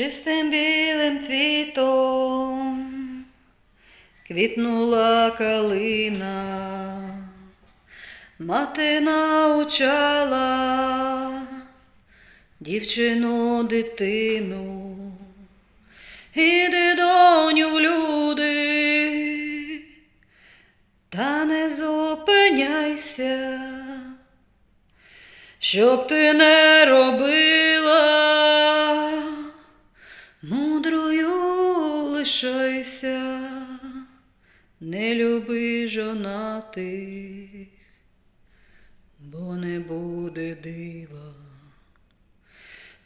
чистим білим цвітом квітнула калина, мати научала дівчину дитину, іди доню в люди, та не зупиняйся, щоб ти не робила, не люби жонатих, бо не буде дива,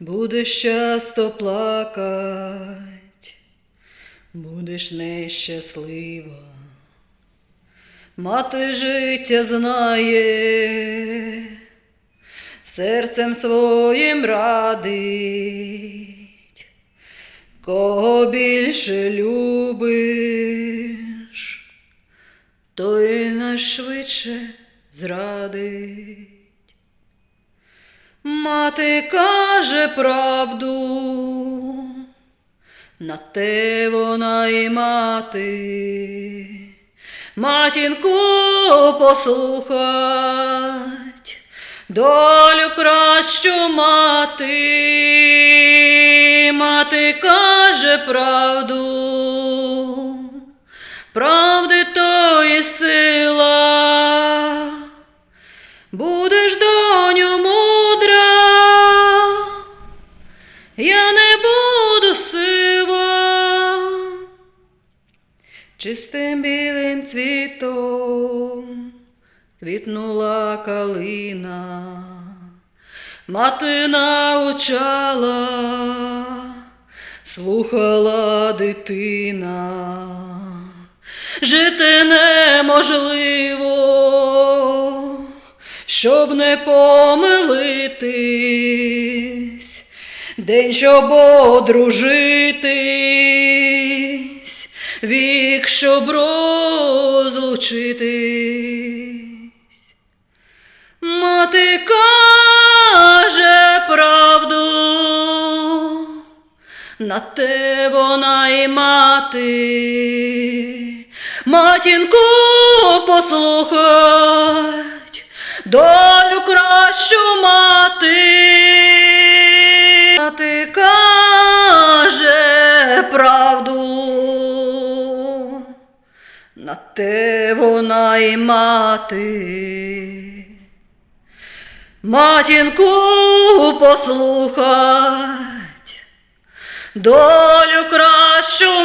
будеш часто плакать, будеш нещаслива. Мати життя знає, серцем своїм радить, кого більше любиш, той найшвидше зрадить. Мати каже правду, на те вона і мати, матінку послухать, долю кращу мати, мати каже правду, правди чистим білим цвітом квітнула калина, мати научала, слухала дитина, жити неможливо, щоб не помилитись, день, щоб одружитись, вік, щоб розлучитись. Мати каже правду, на те вона і мати, матінку послухать, долю кращу. Мати на те вона і мати. Матінку послухать, долю кращу